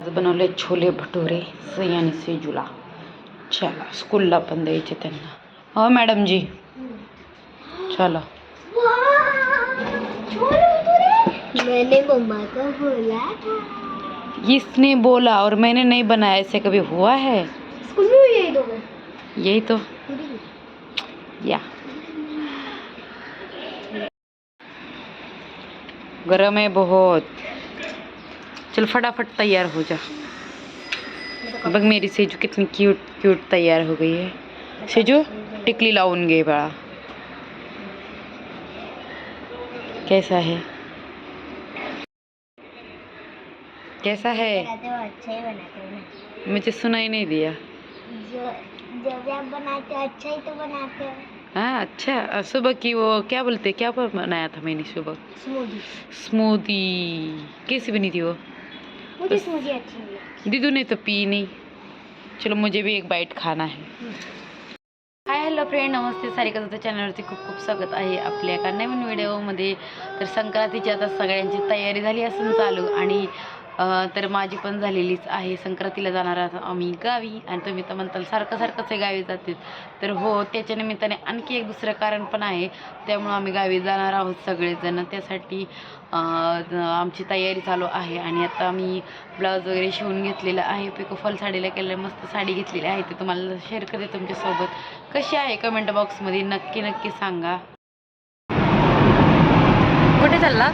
आज बनवले छोले भटुरे सई आणि सेजूला। चला स्कूलला पण द्यायचे त्यांना हो मॅडम जी। चला। मैंने मम्मा को बोला था। इसने बोला और मैंने नहीं बनाया ऐसे कभी हुआ है? स्कूल में यही दोगे यही तो। या। गरम है बहुत। चल फटाफट तैयार हो जा। बघ मेरी सेजू कितनी क्यूट क्यूट तैयार हो गई है। सेजू टिकली लावून घे बाळा। कैसा है? कैसा है? मुझे सुनाई नहीं दिया। जो जब भी आप बनाते हो अच्छा। ही तो बनाते हो हाँ अच्छा सुबह की वो क्या बोलते क्या बनाया था मैंने सुबह? स्मूदी स्मूदी कैसी बनी थी वो? मुझे स्मूदी अच्छी नहीं दीदू ने तो पी नहीं। चलो मुझे भी एक बाईट खाना है। हाय हॅलो फ्रेंड नमस्ते सारिका जाता चॅनलवरती खूप खूप स्वागत आहे आपल्या एका नवीन व्हिडिओमध्ये तर संक्रांतीची आता सगळ्यांची तयारी झाली असून चालू आणि तर माझी पण झालेलीच आहे. संक्रांतीला जाणार आहोत आम्ही गावी आणि तुम्ही तर म्हणताल सारखं सारखंच आहे गावी जाते तर हो त्याच्या निमित्ताने आणखी एक दुसरं कारण पण आहे. त्यामुळं आम्ही गावी जाणार आहोत सगळेजण. त्यासाठी आमची तयारी चालू आहे आणि आता आम्ही ब्लाऊज वगैरे शिवून घेतलेलं आहे. पिकोफॉल साडीला केलेलं मस्त साडी घेतलेली आहे. ते तुम्हाला शेअर करते तुमच्यासोबत. कशी आहे कमेंट बॉक्समध्ये नक्की नक्की सांगा. कुठे चालला?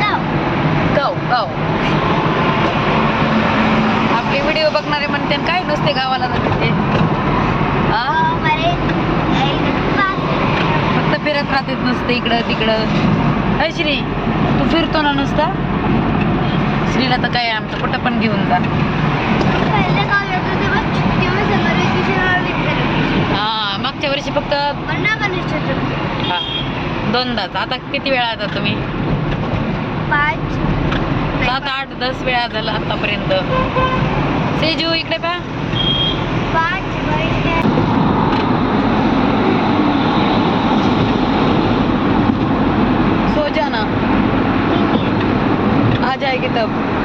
गाव. गाव आपले व्हिडिओ म्हणते काय नसते गावाला जाते ते हा हमारे फक्त फिरत राहते नुसतं इकडं तिकडं. अय श्री तू फिरतो ना नुसता? श्रीला तर काय आमचं कुठं पण घेऊन जा. हा मागच्या वर्षी फक्त हा दोनदाच. आता किती वेळा आता तुम्ही? पाच. सात आठ दस वेळा झाला आतापर्यंत. सेजू इकडे पहा सो जाना। आ जाएगी तब।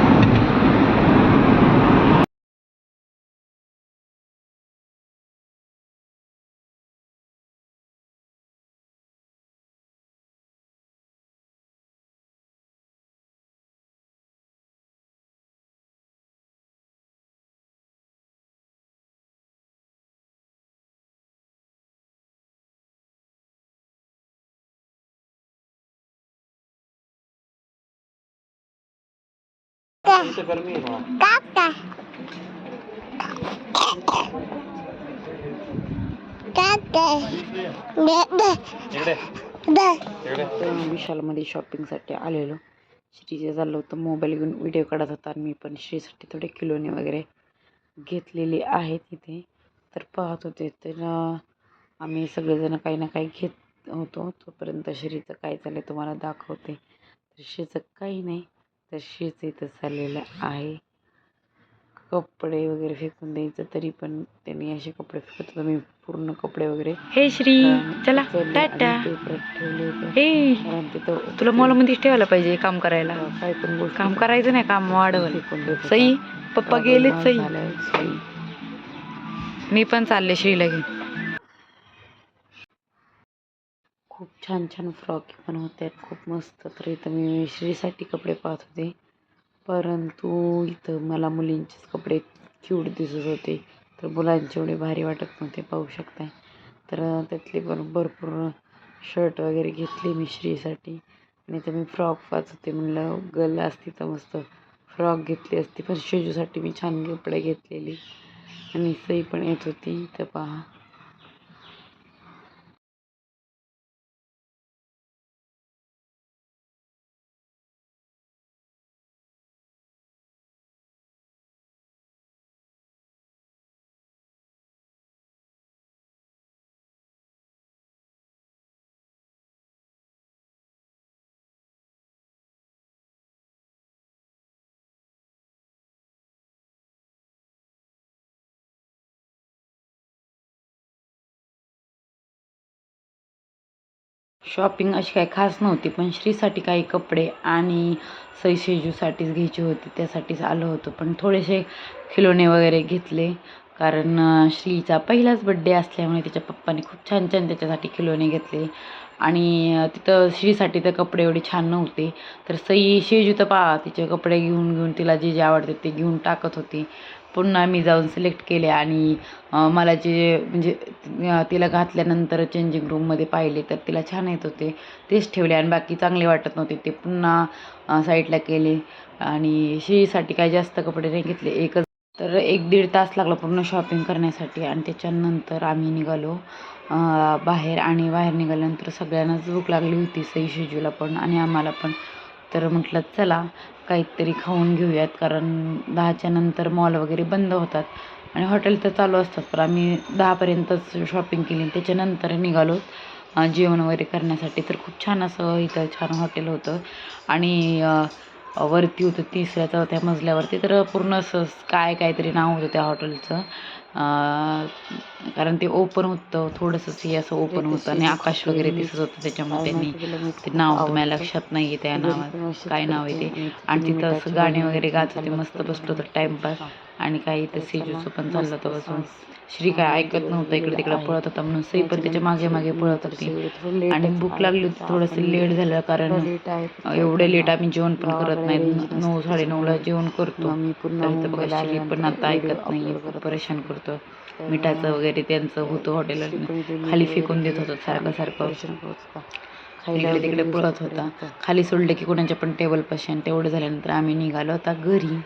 विशालमध्ये शॉपिंगसाठी आलेलो. श्रीचे चाललं होतं मोबाईल घेऊन व्हिडिओ काढत होता आणि मी पण श्रीसाठी थोडे किलोने वगैरे घेतलेले आहेत इथे. तर पाहत होते तर आम्ही सगळेजण काही ना काही घेत होतो. तोपर्यंत श्रीचं काय चाललं तुम्हाला दाखवते. तर श्रीचं काही नाही. तर श्रीचं इथं चाललेलं आहे. कपडे वगैरे फेकून द्यायचं तरी पण त्यांनी असे कपडे फेकत मी पूर्ण कपडे वगैरे हे श्री चला टाटा. हे तुला मॉलमध्येच ठेवायला पाहिजे काम करायला. काय पण काम करायचं नाही काम वाढवलं. सई पप्पा गेलेच सई. मी पण चालले श्रीला घेऊन. खूप छान छान फ्रॉक पण होते. खूप मस्त. तर इथं मी श्रीसाठी कपडे पाहत होते. परंतु इथं मला मुलींचेच कपडे क्यूट दिसत होते. तर मुलांचे एवढे भारी वाटत नव्हते पाहू शकताय. तर त्यातले पण भरपूर शर्ट वगैरे घेतले मी श्रीसाठी. आणि तर मी फ्रॉक पाहत होते. म्हणलं गर्ल असती तर मस्त फ्रॉक घेतली असती. पण शेजूसाठी मी छान कपडे घेतलेली. आणि सई पण येत होती. तर पहा. शॉपिंग अशी काही खास नव्हती पण श्रीसाठी काही कपडे आणि सई शेजूसाठीच घ्यायची होती त्यासाठीच आलो होतो. पण थोडेसे खिलोणे वगैरे घेतले कारण श्रीचा पहिलाच बड्डे असल्यामुळे तिच्या पप्पाने खूप छान छान त्याच्यासाठी खिलोणे घेतले. आणि तिथं श्रीसाठी तर कपडे एवढे छान नव्हते तर सई शेजू तर पहा तिचे कपडे घेऊन घेऊन तिला जे जे आवडते ते घेऊन टाकत होती. पुन्हा मी जाऊन सिलेक्ट केले आणि मला जे म्हणजे तिला घातल्यानंतर चेंजिंग रूममध्ये पाहिले तर तिला छान येत होते. तेच ठेवले आणि बाकी चांगले वाटत नव्हते ते पुन्हा साईडला केले. आणि श्रीसाठी काही जास्त कपडे नाही घेतले. एकच तर एक दीड तास लागला पूर्ण शॉपिंग करण्यासाठी आणि त्याच्यानंतर आम्ही निघालो बाहेर. आणि बाहेर निघाल्यानंतर सगळ्यांनाच भूक लागली होती सई शिजूला पण आणि आम्हाला पण. तर म्हटलं चला काहीतरी खाऊन घेऊयात कारण दहाच्या नंतर मॉल वगैरे बंद होतात आणि हॉटेल तर चालू असतात पण आम्ही दहापर्यंतच शॉपिंग केली त्याच्यानंतर निघालो. जेवण वगैरे करण्यासाठी तर खूप छान असं इथं छान हॉटेल होतं आणि वरती होतं तिसऱ्या चौथ्या मजल्यावरती. तर पूर्ण असं काय काहीतरी नाव होतं त्या हॉटेलचं. अं, कारण ते ओपन होतं थोडंसं हे असं ओपन होतं आणि आकाश वगैरे दिसत होतं त्याच्यामुळे त्यांनी ते नाव माझ्या लक्षात नाही आहे त्या नावात काय नाव आहे ते. आणि तिथं असं गाणे वगैरे गात होते मस्त बसलो होतं टाईमपास आणि काही इथं सेजूचं पण चाललं होतं बसून श्री काय ऐकत नव्हतं इकडे तिकडे पळत होता म्हणून सई पण त्याच्यामागे मागे पळत होती. आणि भूक लागली होती थोडंसं लेट झालं कारण एवढे लेट आम्ही जेवण पण करत नाही नऊ साडेनऊला जेवण करतो. तर इथं बघा श्री पण आता ऐकत नाही परेशान करतो. मिठाचं वगैरे त्यांचं होतं हॉटेल खाली फेकून देत होतं सारखं सारखं. इकडे तिकडे पळत होता. खाली सोडले की कोणाच्या पण टेबल पाशी आणि तेवढं झाल्यानंतर आम्ही निघालो आता घरी.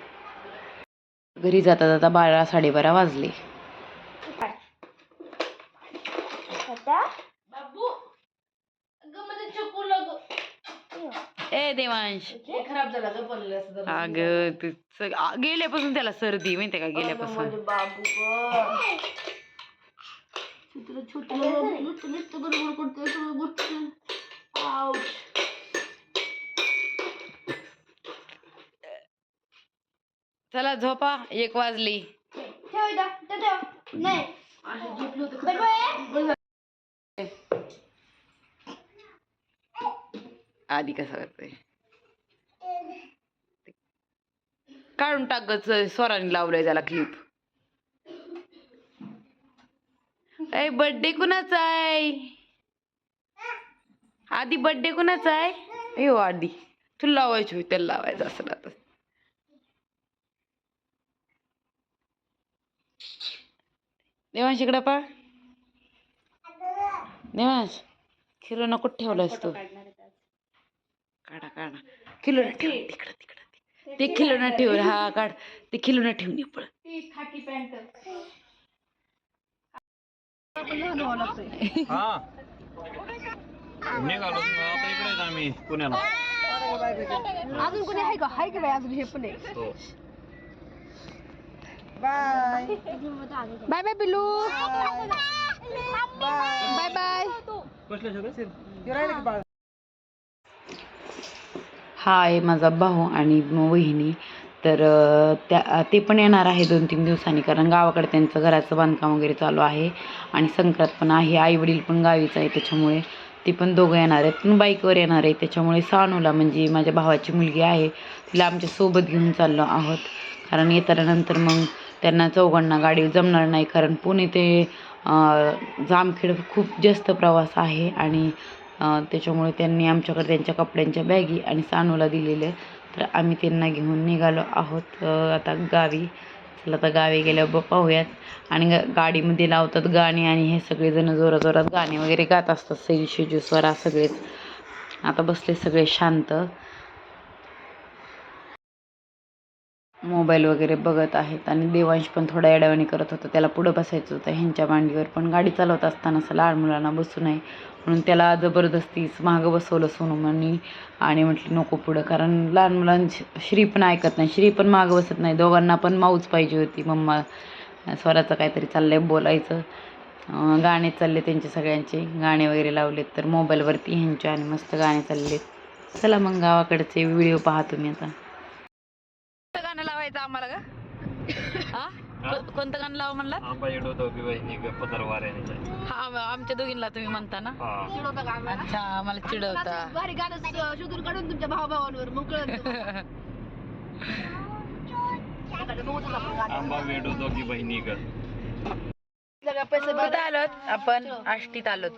घरी जाता जाता बारा साडेबारा वाजले. आता? ए देवांश. खराब झाला ग पडलं. अगं गेल्यापासून त्याला सर्दी माहितीये का गेल्यापासून. बाबू. छोटं झोपा एक वाजली. आधी कसा करतोय? काढून टाकत स्वराने लावलंय त्याला क्लिप ए बर्थडे कुणाचा आहे? आधी बर्थडे कुणाचा आहे? हो आधी. तुला लावायची होती त्याला लावायचं असं देवांश इकडं पा देवांश खिलो नको ठेवलायस तू. काढा काढा. किलो ठेव तिकडं तिकडं. ते खिलोना ठेव. हा काढ. ते खिलोना ठेवून पळ. खाकी पॅन्ट. हा. निघालो मग आता इकडे आहेत आम्ही पुण्याला. अजून कोणी आहे का? आहे की बाई? अजून हे पण आहे. हो बाय बाय पिल्लू. Bye bye. हा आहे माझा भाऊ आणि वहिनी. तर त्या ते पण येणार आहे दोन तीन दिवसांनी कारण गावाकडे त्यांचं घराचं बांधकाम वगैरे चालू आहे आणि संक्रांत पण आहे. आई वडील पण गावीच आहे त्याच्यामुळे ती पण दोघं येणार आहेत. पण बाईकवर येणार आहे. त्याच्यामुळे सानूला म्हणजे माझ्या भावाची मुलगी आहे. तिला आमच्यासोबत घेऊन चाललो आहोत. कारण येताना नंतर मग त्यांना चौघांना गाडी जमणार नाही कारण पुणे ते जामखेड खूप जास्त प्रवास आहे आणि त्याच्यामुळे त्यांनी आमच्याकडे त्यांच्या कपड्यांच्या बॅगी आणि सानूला दिलेल्या तर आम्ही त्यांना घेऊन निघालो आहोत आता गावी. चला आता गावी गेल्यावर पाहूयात. आणि ग- गाडीमध्ये लावतात गाणी आणि हे सगळेजण जोराजोरात जोरात गाणी वगैरे गात असतात. सई शिजूस्वरा सगळेच. आता बसले सगळे शांत. मोबाईल वगैरे बघत आहेत आणि देवांश पण थोडा येड्यावानी करत होता. त्याला पुढं बसायचं होतं. ह्यांच्या मांडीवर पण गाडी चालवत असताना असं लहान मुलांना बसू नये. म्हणून त्याला जबरदस्तीच मागं बसवलं सोनूमानी आणि म्हटली नको पुढं. कारण लहान मुलांची श्री पण ऐकत नाही. श्री पण मागं बसत नाही. दोघांना पण माऊच पाहिजे होती. मम्मा स्वराचं काहीतरी चाललंय बोलायचं. गाणे चालले त्यांचे सगळ्यांचे. गाणे वगैरे लावलेत तर मोबाईलवरती ह्यांचे आणि मस्त गाणे चाललेत. चला मग गावाकडचे व्हिडिओ पाहा तुम्ही आता. लावायचं आम्हाला का? हा को- कोणतं गाणं लावा म्हणला आंबा येडो दोघी बहिणी ग पदर वाऱ्याने. हा आम- आमच्या दोघींना तुम्ही म्हणता ना? चिडवता का आम्हाला? अच्छा मला चिडवता भारी गाणं शोधून काढून तुमच्या भावाभावांवर. आंबा वेडो दोघी बहिणी ग. पैसे कुठं आलोत? आपण आष्टीत आलोत.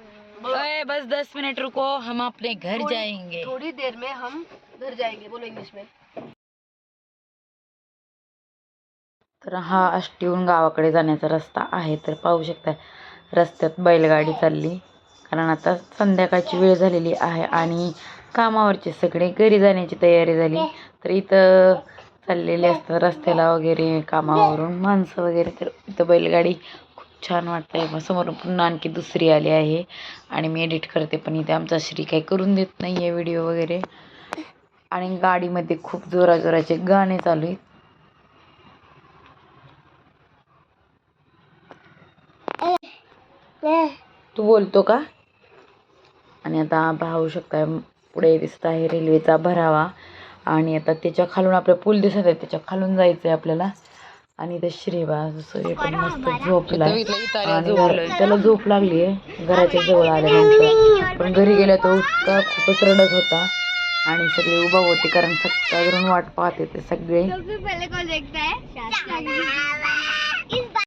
ओए बस दस मिनट रुको हम अपने घर जाएंगे. थोड़ी देर में हम घर जाएंगे बोलो इंग्लिश में. तर हा आष्टीहून गावाकडे जाण्याचा रस्ता आहे. तर पाहू शकता रस्त्यात बैलगाडी चालली. कारण आता संध्याकाळची वेळ झालेली आहे आणि कामावरचे सगळे घरी जाण्याची तयारी झाली. तर इथं चाललेले असतात रस्त्याला वगैरे कामावरून माणसं वगैरे. तर इथं बैलगाडी खूप छान वाटतंय. मग समोरून पुन्हा आणखी दुसरी आली आहे आणि मी एडिट करते पण इथे आमचा श्री काही करून देत नाही आहे व्हिडिओ वगैरे. आणि गाडीमध्ये खूप जोराजोराचे गाणे चालू आहेत. तू बोलतो का? आणि आता पाहू शकता पुढे दिसत आहे रेल्वेचा भरावा. आणि आता त्याच्या खालून आपला पूल दिसत आहे त्याच्या खालून जायचं आहे आपल्याला. आणि इथं श्रीबा सूर्य पण मस्त झोपला आणि घर- त्याला झोप लागली आहे घराच्या जवळ आल्यानंतर. पण घरी गेल्या तो इतका खूपच रडत होता. आणि सगळे उभा होते कारण सकाळवरून वाट पाहते ते सगळे.